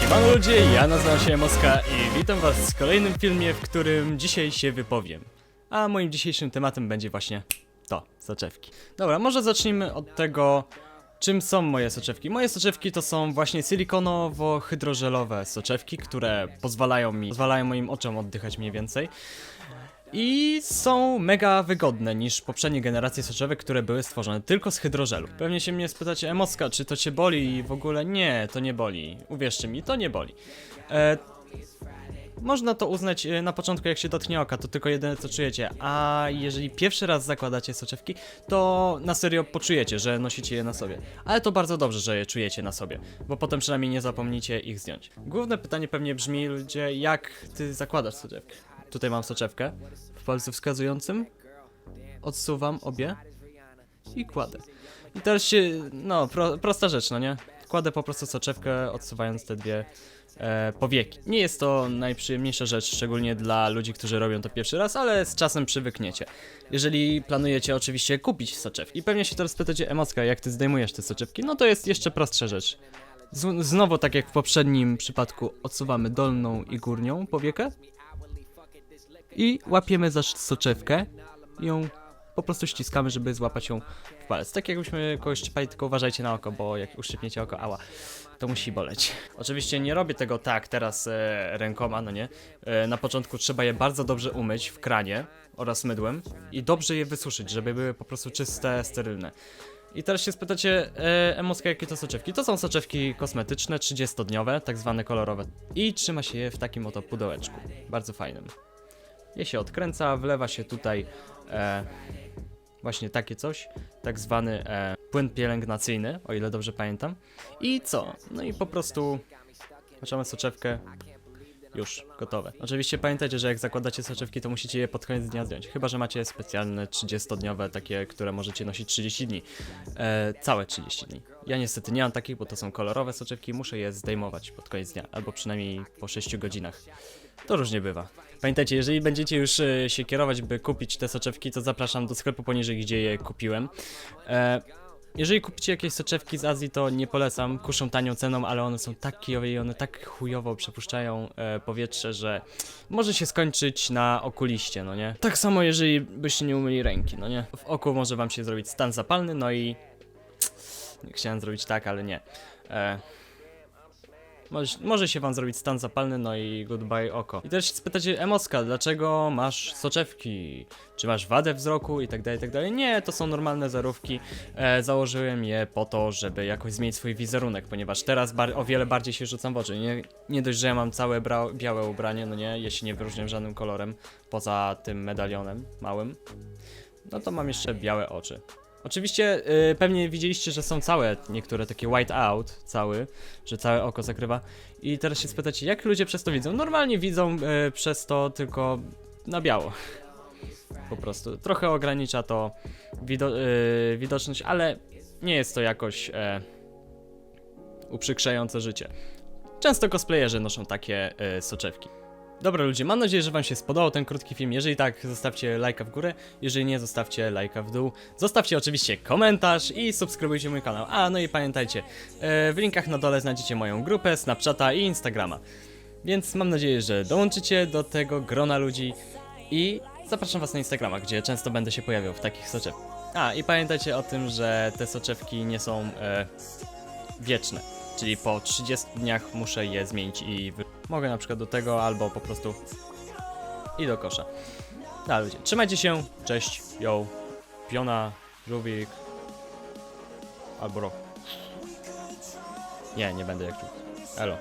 Siemano ludzie, ja nazywam się Moska i witam was w kolejnym filmie, w którym dzisiaj się wypowiem. A moim dzisiejszym tematem będzie właśnie to, soczewki. Dobra, może zacznijmy od tego, czym są moje soczewki. Moje soczewki to są właśnie silikonowo-hydrożelowe soczewki, które pozwalają mi, pozwalają moim oczom oddychać mniej więcej. I są mega wygodne niż poprzednie generacje soczewek, które były stworzone tylko z hydrożelu. Pewnie się mnie spytacie, Emoska, czy to cię boli? I w ogóle nie, to nie boli. Uwierzcie mi, to nie boli. E, można to uznać e, na początku, jak się dotknie oka, to tylko jedyne co czujecie. A jeżeli pierwszy raz zakładacie soczewki, to na serio poczujecie, że nosicie je na sobie. Ale to bardzo dobrze, że je czujecie na sobie, bo potem przynajmniej nie zapomnicie ich zdjąć. Główne pytanie pewnie brzmi, ludzie, jak ty zakładasz soczewkę? Tutaj mam soczewkę w palcu wskazującym. Odsuwam obie i kładę. I teraz się, no, pro, prosta rzecz, no nie? Kładę po prostu soczewkę, odsuwając te dwie e, powieki. Nie jest to najprzyjemniejsza rzecz, szczególnie dla ludzi, którzy robią to pierwszy raz, ale z czasem przywykniecie. Jeżeli planujecie oczywiście kupić soczewki, pewnie się teraz pytacie, Emocka, jak ty zdejmujesz te soczewki? No to jest jeszcze prostsza rzecz. Z, znowu, tak jak w poprzednim przypadku, odsuwamy dolną i górnią powiekę i łapiemy za soczewkę i ją po prostu ściskamy, żeby złapać ją w palec. Tak jakbyśmy kogoś szczypali, tylko uważajcie na oko, bo jak uszczypniecie oko, ała, to musi boleć. Oczywiście nie robię tego tak teraz e, rękoma, no nie. E, na początku trzeba je bardzo dobrze umyć w kranie oraz mydłem i dobrze je wysuszyć, żeby były po prostu czyste, sterylne. I teraz się spytacie, e, Emoska, jakie to soczewki? To są soczewki kosmetyczne, 30-dniowe, tak zwane kolorowe. I trzyma się je w takim oto pudełeczku, bardzo fajnym. Je się odkręca, wlewa się tutaj e, właśnie takie coś, tak zwany e, płyn pielęgnacyjny, o ile dobrze pamiętam. I co? No i po prostu maczamy soczewkę, już, gotowe. Oczywiście pamiętajcie, że jak zakładacie soczewki, to musicie je pod koniec dnia zdjąć. Chyba, że macie specjalne 30-dniowe, takie, które możecie nosić 30 dni. E, całe 30 dni. Ja niestety nie mam takich, bo to są kolorowe soczewki, muszę je zdejmować pod koniec dnia, albo przynajmniej po 6 godzinach. To różnie bywa. Pamiętajcie, jeżeli będziecie już e, się kierować, by kupić te soczewki, to zapraszam do sklepu poniżej, gdzie je kupiłem. E, jeżeli kupicie jakieś soczewki z Azji, to nie polecam. Kuszą tanią ceną, ale one są tak kijowe i one tak chujowo przepuszczają e, powietrze, że może się skończyć na okuliście, no nie? Tak samo jeżeli byście nie umyli ręki, no nie? W oku może wam się zrobić stan zapalny, no i... Chciałem zrobić tak, ale nie. E, może, może się wam zrobić stan zapalny, no i goodbye oko. I też spytacie, Emoska, dlaczego masz soczewki? Czy masz wadę wzroku i tak dalej, i tak dalej? Nie, to są normalne zarówki. E, założyłem je po to, żeby jakoś zmienić swój wizerunek, ponieważ teraz o wiele bardziej się rzucam w oczy. Nie, nie dość, że ja mam całe białe ubranie, no nie, się nie wyróżniam żadnym kolorem, poza tym medalionem małym. No to mam jeszcze białe oczy. Oczywiście y, pewnie widzieliście, że są całe niektóre takie white out, cały, że całe oko zakrywa. I teraz się spytacie, jak ludzie przez to widzą? Normalnie widzą y, przez to tylko na biało. Po prostu. Trochę ogranicza to wido y, widoczność, ale nie jest to jakoś e, uprzykrzające życie. Często cosplayerzy noszą takie e, soczewki. Dobra ludzie, mam nadzieję, że wam się spodobał ten krótki film. Jeżeli tak, zostawcie lajka w górę. Jeżeli nie, zostawcie lajka w dół. Zostawcie oczywiście komentarz i subskrybujcie mój kanał. A, no i pamiętajcie, e, w linkach na dole znajdziecie moją grupę, Snapchata i Instagrama. Więc mam nadzieję, że dołączycie do tego grona ludzi i zapraszam was na Instagrama, gdzie często będę się pojawiał w takich soczewkach. A, i pamiętajcie o tym, że te soczewki nie są e, wieczne. Czyli po 30 dniach muszę je zmienić i wy... mogę na przykład do tego albo po prostu i do kosza. Dalej ludzie, trzymajcie się, cześć, yo, Piona, Żółwik, albo Rok. Nie, nie będę jak Żółwik. Elo.